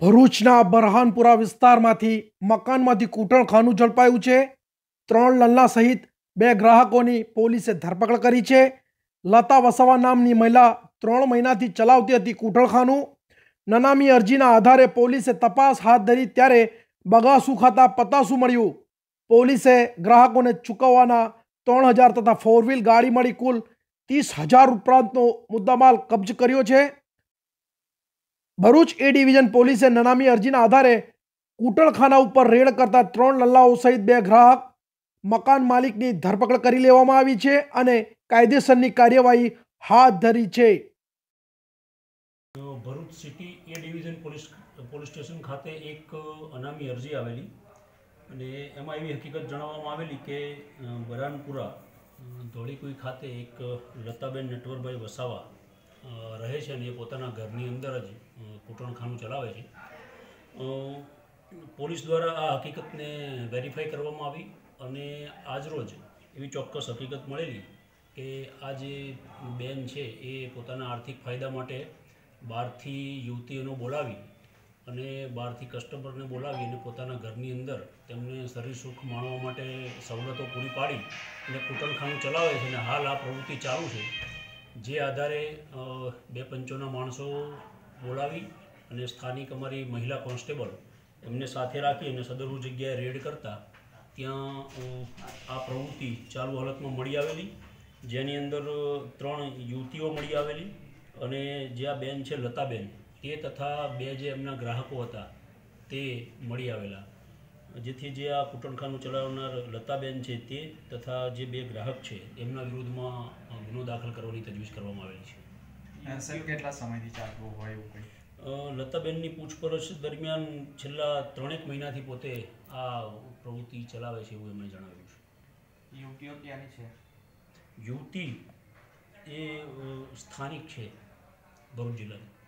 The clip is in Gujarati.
ભરૂચના બરહાનપુરા વિસ્તારમાંથી મકાનમાંથી કૂટણખાનું ઝડપાયું છે. ત્રણ લલ્લા સહિત બે ગ્રાહકોની પોલીસે ધરપકડ કરી છે. લતા વસાવા નામની મહિલા ત્રણ મહિનાથી ચલાવતી હતી કૂટણખાનું. નનામી અરજીના આધારે પોલીસે તપાસ હાથ ધરી ત્યારે બગાસું ખાતા પતાસું મળ્યું. પોલીસે ગ્રાહકોને ચૂકવવાના ત્રણ હજાર તથા ફોર વ્હીલ ગાડી મળી કુલ ત્રીસ હજાર ઉપરાંતનો મુદ્દામાલ કબજ કર્યો છે. ભરૂચ એ ડિવિઝન પોલીસે નનામી અરજીના આધારે કૂટણખાના ઉપર રેડ કરતા ત્રણ લલ્લાઓ સહિત બે ગ્રાહક મકાન માલિકની ધરપકડ કરી લેવામાં આવી છે અને કાયદેસરની કાર્યવાહી હાથ ધરી છે. Bharuch city A division police police station ખાતે એક અનામી અરજી આવેલી અને એમાં એવી હકીકત જણાવવામાં આવેલી કે બરાનપુરા ધોળીકુઈ ખાતે એક લતાબેન નટવરભાઈ વસાવા રહે છે અને એ પોતાના ઘરની અંદર જ કૂટણખાનું ચલાવે છે. પોલીસ દ્વારા આ હકીકતને વેરીફાઈ કરવામાં આવી અને આજરોજ એવી ચોક્કસ હકીકત મળેલી કે આ જે બેન છે એ પોતાના આર્થિક ફાયદા માટે બહારથી યુવતીઓને બોલાવી અને બહારથી કસ્ટમરને બોલાવી અને પોતાના ઘરની અંદર તેમને શરીર સુખ માણવા માટે સવલતો પૂરી પાડી અને કૂટણખાનું ચલાવે છે અને હાલ આ પ્રવૃત્તિ ચાલુ છે. જે આધારે બે પંચોના માણસો બોલાવી અને સ્થાનિક અમારી મહિલા કોન્સ્ટેબલ એમને સાથે રાખી અને સદરુ જગ્યાએ રેડ કરતા, ત્યાં આ પ્રવૃત્તિ ચાલુ હાલતમાં મળી આવેલી, જેની અંદર ત્રણ યુવતીઓ મળી આવેલી અને જે આ બેન છે લતાબેન તે તથા બે જે એમના ગ્રાહકો હતા, તે મળી આવેલા. જેથી જે આ કૂટણખાનું ચલાવનાર લતાબેન છે તે તથા જે બે ગ્રાહક છે, એમના વિરુદ્ધમાં ગુનો દાખલ કરવાની તજવીજ કરવામાં આવેલી છે. કેટલા સમયથી ચાલતું હોય એવું કંઈ? લતાબેનની પૂછપરછ દરમિયાન છેલ્લા ત્રણેક મહિનાથી પોતે આ પ્રવૃત્તિ ચલાવે છે એવું એમણે જણાવ્યું છે. યુવતીઓ ક્યાંની છે? યુવતી એ સ્થાનિક છે ભરૂચ જિલ્લાની.